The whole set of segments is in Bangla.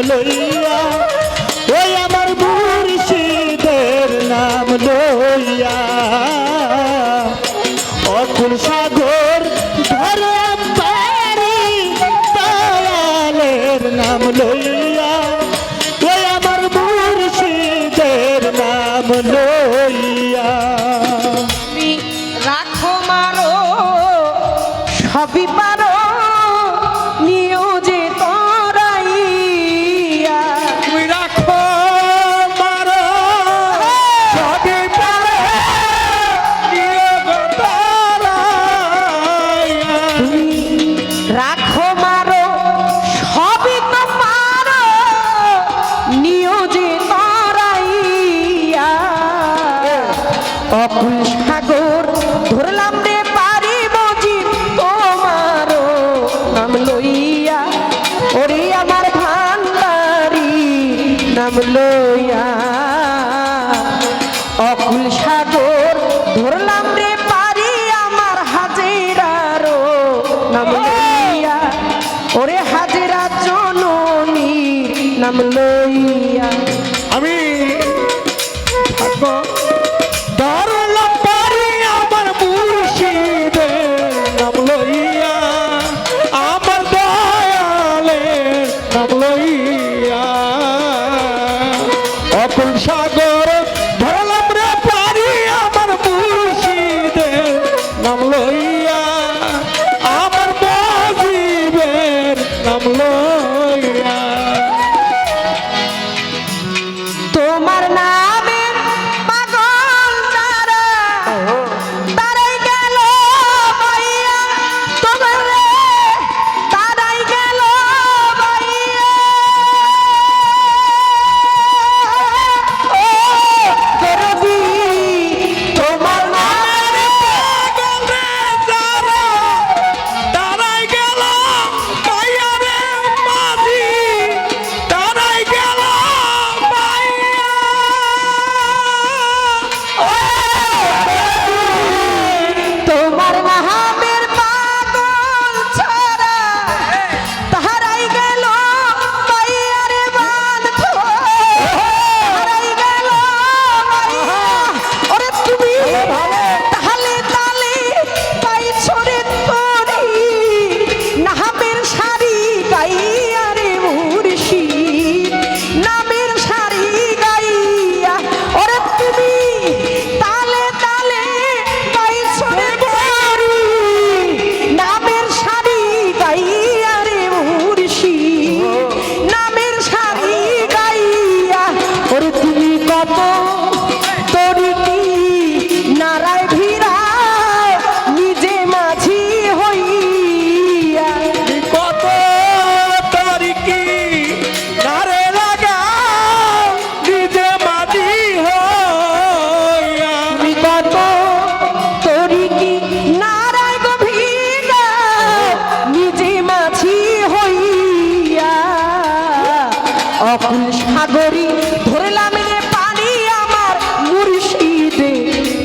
হলই নিয়োজে তারাইয়া। অকুল সাগর, ধরলাম রে পারি মজি তোমারও নাম লইয়া। ওরে আমার ভান্ডারি, নাম লইয়া। অকুল সাগর, ধরলাম রে পারি আমার হাজিরারো নাম লইয়া। ওরে হাজিরা জননীর নাম লইয়া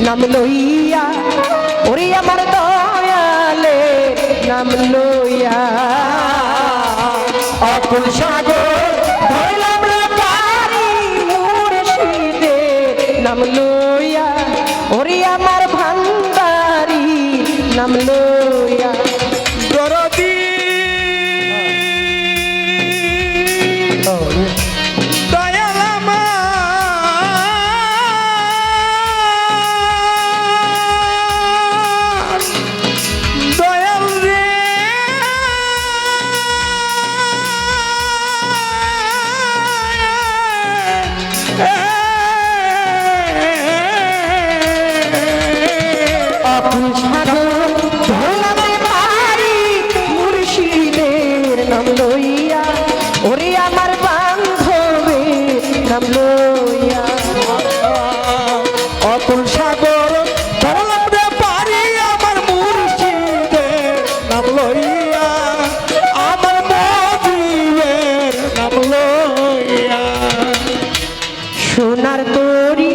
নাম লইয়া ওরে আমার দয়ালে নাম লইয়া সোনার তরী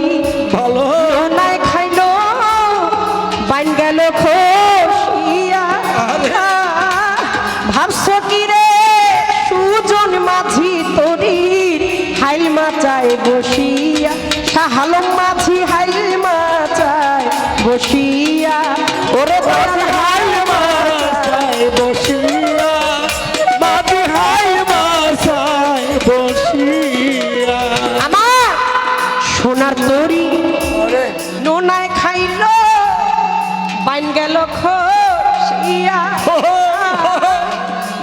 খসিয়া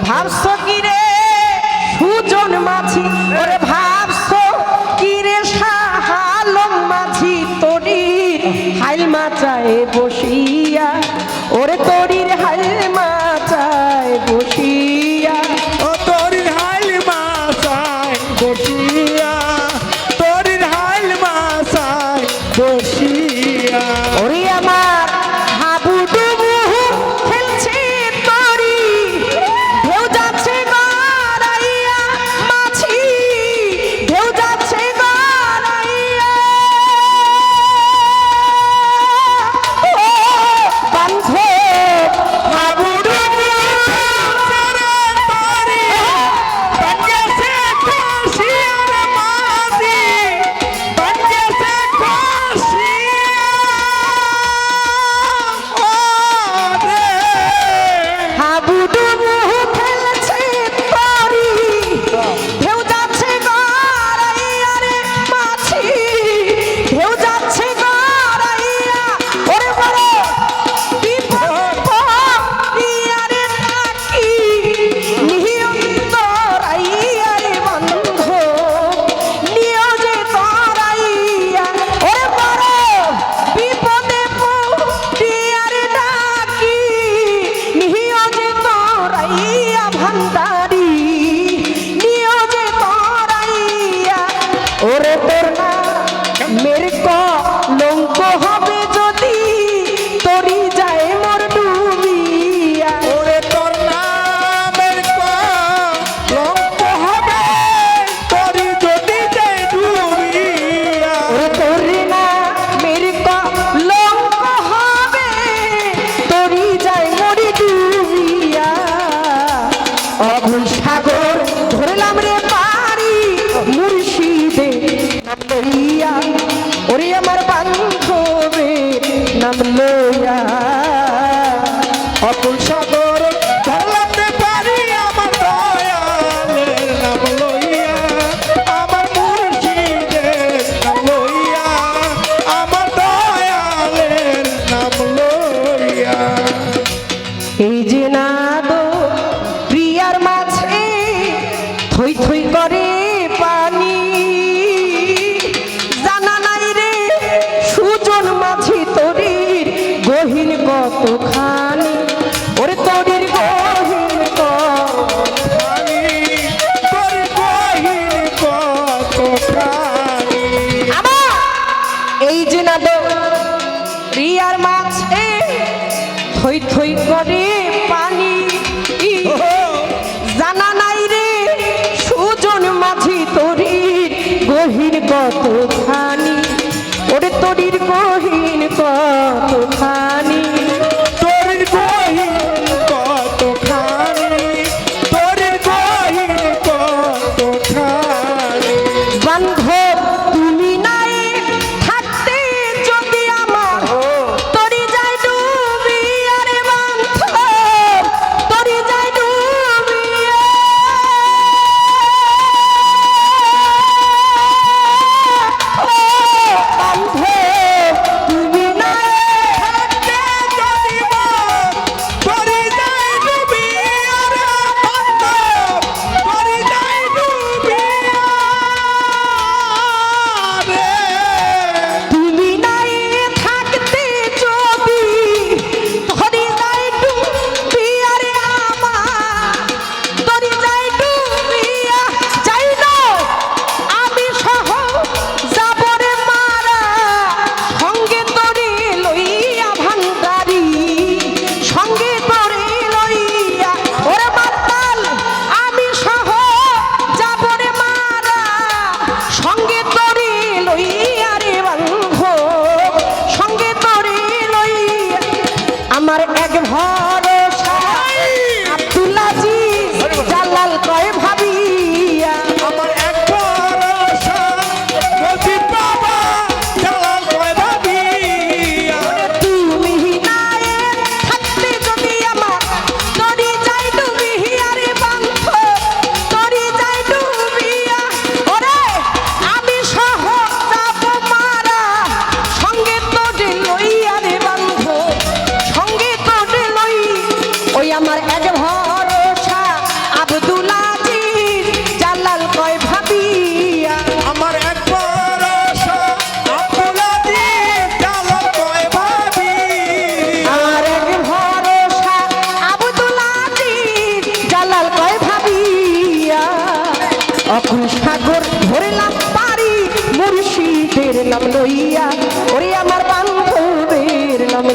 ভাবছ কি রে সুজন মাঝি। ওরে কি রে শাহালম মাঝি তরি হাইল মাচায় বসিয়া। ওরে তরির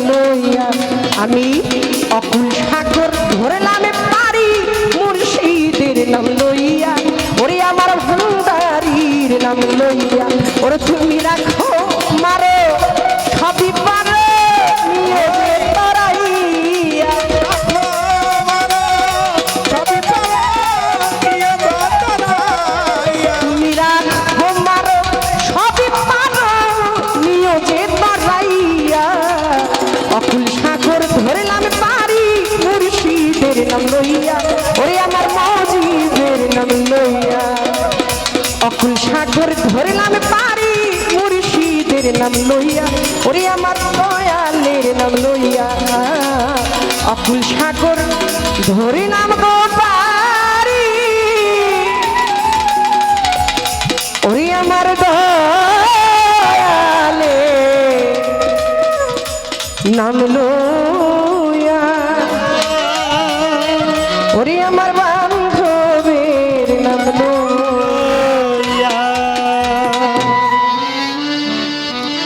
লইয়া আমি অকুল ধরি নাম গোপারি নাম লো